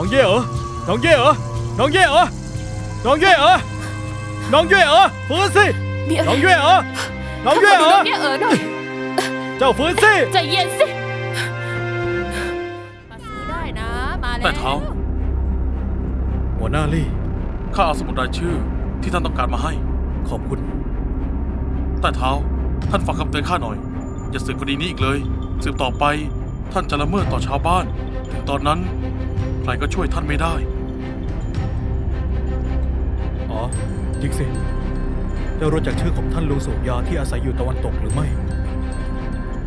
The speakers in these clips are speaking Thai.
น้องเย่เออน้องเย่เออน้องเย่เออน้องเย่เออน้องเย่เออฟื้นสิ มีอะไรน้องเย่เออน้องเย่ข้าเอขอดูน้อองเย่เอ๋อหน่อยเจ้าฟื้นสิ ใจเย็นสิ มาซื้อได้นะ มาแล้วแต่เท้า หัวหน้าลี่ ข้าเอาสมุดรายชื่อที่ท่านต้องการมาให้ ขอบคุณ แต่เท้า ท่านฟังคำเตือนข้าหน่อย อย่าสืบคดีนี้อีกเลย สืบต่อไปท่านจะละเมิดต่อชาวบ้าน ถึงตอนนั้นใค รก็ช่วยท่านไม่ได้ อ๋อจริงสิเจ้ารู้จักชื่อของท่านลุงสูบยาที่อาศัยอยู่ตะวันตกหรือไม่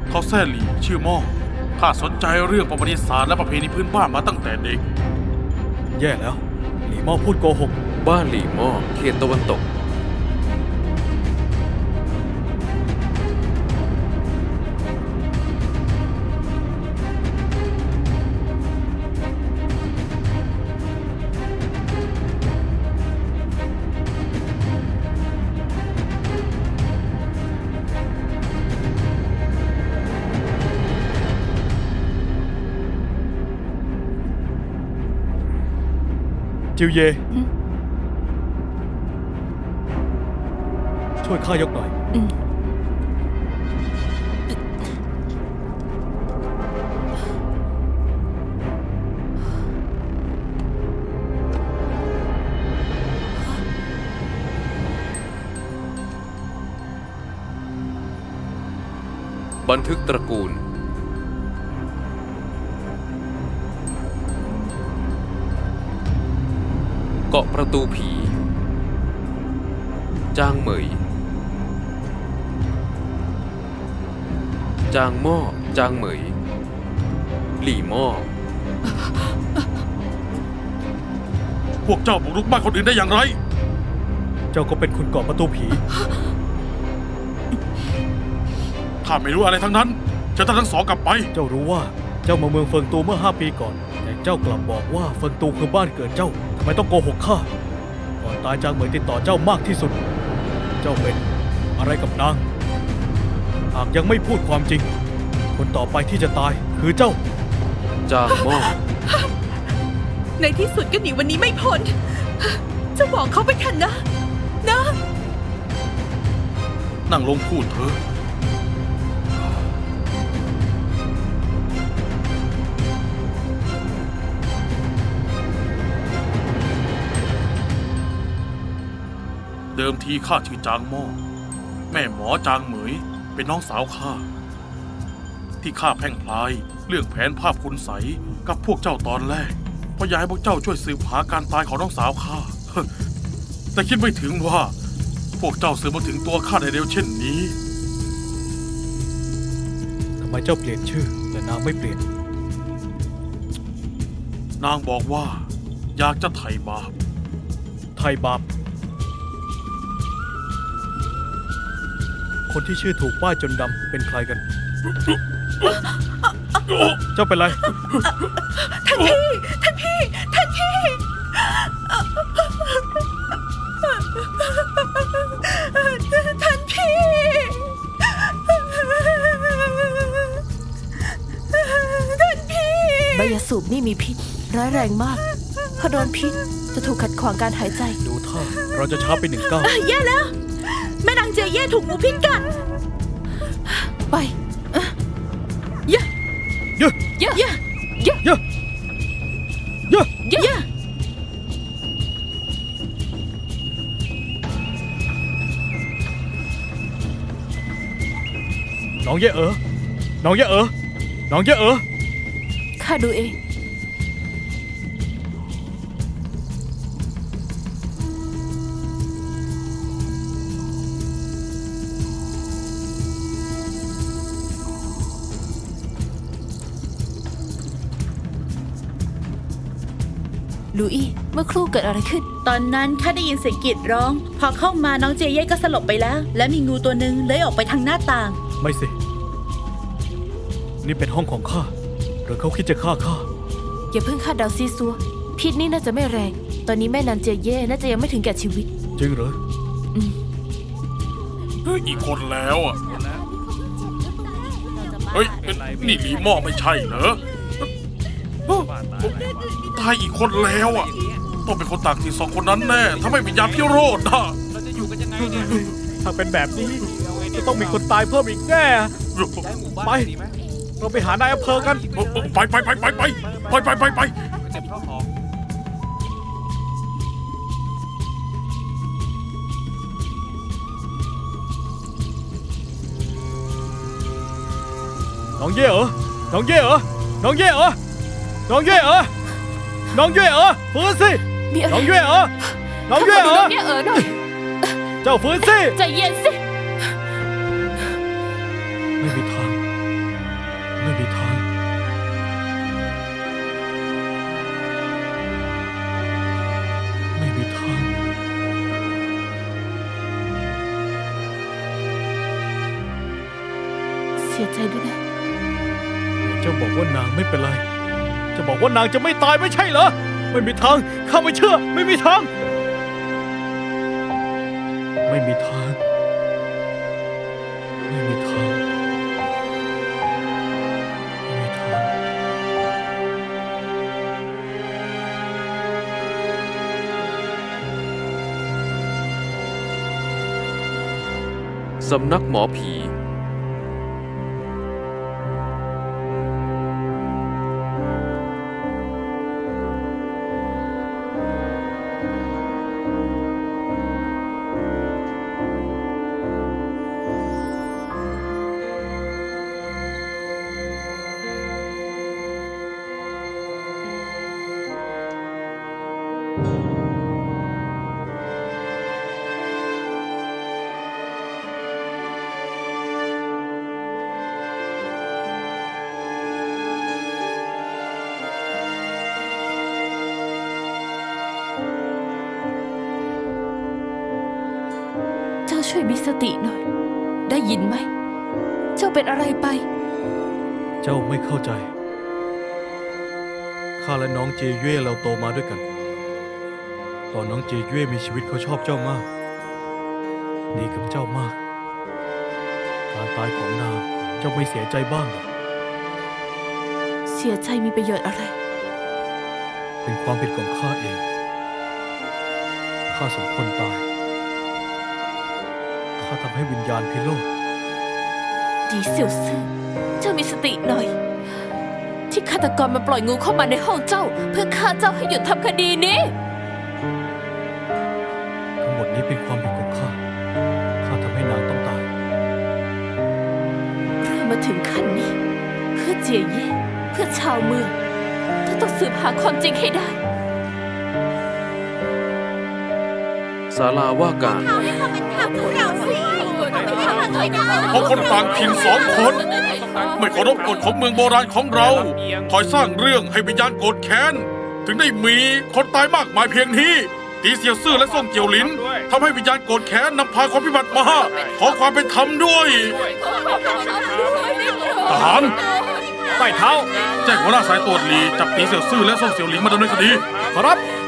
เขาแซ่หลี่ชื่อหม้อข้าสนใจเรื่องประวัติศาสตร์และประเพณีพื้นบ้านมาตั้งแต่เด็ก แย่แล้ว หลีหม้อพูดโกหก บ้านหลี่หม้อเขตตะวันตก จิวเย ช่วยข้ายกหน่อยอืมบันทึกตระกูล เกาะประตูผี จางเหมย จางหม้อจางเหมย หลี่หม้อ พวกเจ้าบุกรุกบ้านคนอื่นได้อย่างไร เจ้าก็เป็นคนเกาะประตูผี ข้าไม่รู้อะไรทั้งนั้นเชิญท่านทั้งสองกลับไป เจ้ารู้ว่าเจ้ามาเมืองเฟิงตูเมื่อ 5 ปีก่อน แต่เจ้ากลับบอกว่าเฟิงตูคือบ้านเกิดเจ้า ทำไมต้องโกหกข้า ก่อนตายจางเหมยติดต่อเจ้ามากที่สุด เจ้าเป็นอะไรกับนาง หากยังไม่พูดความจริง คนต่อไปที่จะตายคือเจ้า จางหม้อในที่สุดก็หนีวันนี้ไม่พ้นจะบอกเขาไปเถอะนะ นะ นั่งลงพูดเถอะ เดิมทีข้าชื่อจางหม้อแม่หมอจางเหมยเป็นน้องสาวข้า ที่ข้าแพร่งพลายเรื่องแผนภาพคุณใสยกับพวกเจ้าตอนแรกเพราะอยากให้พวกเจ้าช่วยสืบหาการตายของน้องสาวข้าแต่คิดไม่ถึงว่า พวกเจ้าสืบมาถึงตัวข้าได้เร็วเช่นนี้ทำไมเจ้าเปลี่ยนชื่อ แต่นางไม่เปลี่ยน นางบอกว่า อยากจะไถ่บาปไทยบาป คนที่ชื่อถูกป้ายจนดำเป็นใครกัน เจ้าเป็นไร ท่านพี่ ท่านพี่ ท่านพี่ ท่านพี่ ท่านพี่ ใบยาสูบนี่มีพิษ ร้ายแรงมาก พอโดนพิษจะถูกขัดขวางการหายใจ ดูท่าเราจะช้าไปหนึ่งก้าว แย่แล้ว แม่นางเจเย่ถูกงูพิษกัด ไปเย่เยอะเยอะเย่เยอะเยอะเย่เย่น้องเย่เอ๋อน้องเย่เอ๋อน้องเย่เอ๋อข้าดูเอง ลูอี้เมื่อครู่เกิดอะไรขึ้น ตอนนั้นข้าได้ยินเสียงกรีดร้อง พอเข้ามาน้องเจเย่ก็สลบไปแล้ว และมีงูตัวหนึ่งเลื้อยออกไปทางหน้าต่าง ไม่สิ นี่เป็นห้องของข้า หรือเขาคิดจะฆ่าข้า อย่าเพิ่งคาดเดาซีซัว พิษนี่น่าจะไม่แรง ตอนนี้แม่นางเจเย่น่าจะยังไม่ถึงแก่ชีวิต จริงเหรอ เฮ้ยอีกคนแล้วอะ เฮ้ย นี่หลีหม้อไม่ใช่เหรอท ตายอีกคนแล้วอะ ต้องเป็นคนต่างถิ่นสองคนนั้นแน่ ถ้าไม่วิญญาณพี่โรดนะถ้าเป็นแบบนี้ จะต้องมีคนตายเพิ่มอีกแน่ไปเราไปหานายอำเภอกัน ไปไปไปไปไปไปไปไปไปน้องเย่เหรอ น้องเย่เหรอ น้องเย่เหรอ น้องเย่เหรอ น้องเย่เหรอฟื้นสิ มีอะไรน้องเย่เหรอน้องเย่เหรน้อองเย่เอ๋อหน่อยเจ้าฟื้นสิ ใจเย็นสิ ไม่มีทาง ไม่มีทาง ไม่มีทาง เสียใจด้วยนะ เจ้าบอกว่านางไม่เป็นไร จะบอกว่านางจะไม่ตายไม่ใช่เหรอ ไม่มีทาง ข้าไม่เชื่อ ไม่มีทาง ไม่มีทาง ไม่มีทาง ไม่มีทาง สำนักหมอผี วยมีสติหน่อย ได้ยินไหม เจ้าเป็นอะไรไป เจ้าไม่เข้าใจ ข้าและน้องเจเย่เราโตมาด้วยกัน ตอนน้องเจเย่มีชีวิตเขาชอบเจ้ามาก ดีกับเจ้ามาก การตายของนางเจ้าไม่เสียใจบ้างเหรอเสียใจมีประโยชน์อะไร เป็นความผิดของข้าเอง ข้าสมควรตายข้า ทำให้วิญญาณพิโรธดีเสี่ยวซื่อเจ้ามีสติหน่อย ที่ฆาตกรมาปล่อยงูเข้ามาในห้องเจ้า เพื่อฆ่าเจ้าให้หยุดทำคดีนี้ ทั้งหมดนี้เป็นความผิดของข้า ข้าทำให้นางต้องตาย เรื่องมาถึงขั้นนี้ เพื่อเจียเย่เพื่อชาวเมืองเจ้าต้องสืบหาความจริงให้ได้ศาลาว่าการ เพราะคนต่างถิ่นสองคน ไม่เคารพกฎของเมืองโบราณของเราคอยสร้างเรื่องให้วิญญาณโกรธแค้น ถึงได้มีคนตายมากมายเพียงนี้ตีเสียวซื่อและส่งเจียวหลินทำให้วิญญาณโกรธแค้นนำพาความพิบัติมาขอความเป็นธรรมด้วยทหารใต้เท้าแจ้งหัวหน้าสายตรวจหลีจับตีเสี่ยวซื่อและส่งเสี่ยวหลิงมาดำเนินคดีขอรับข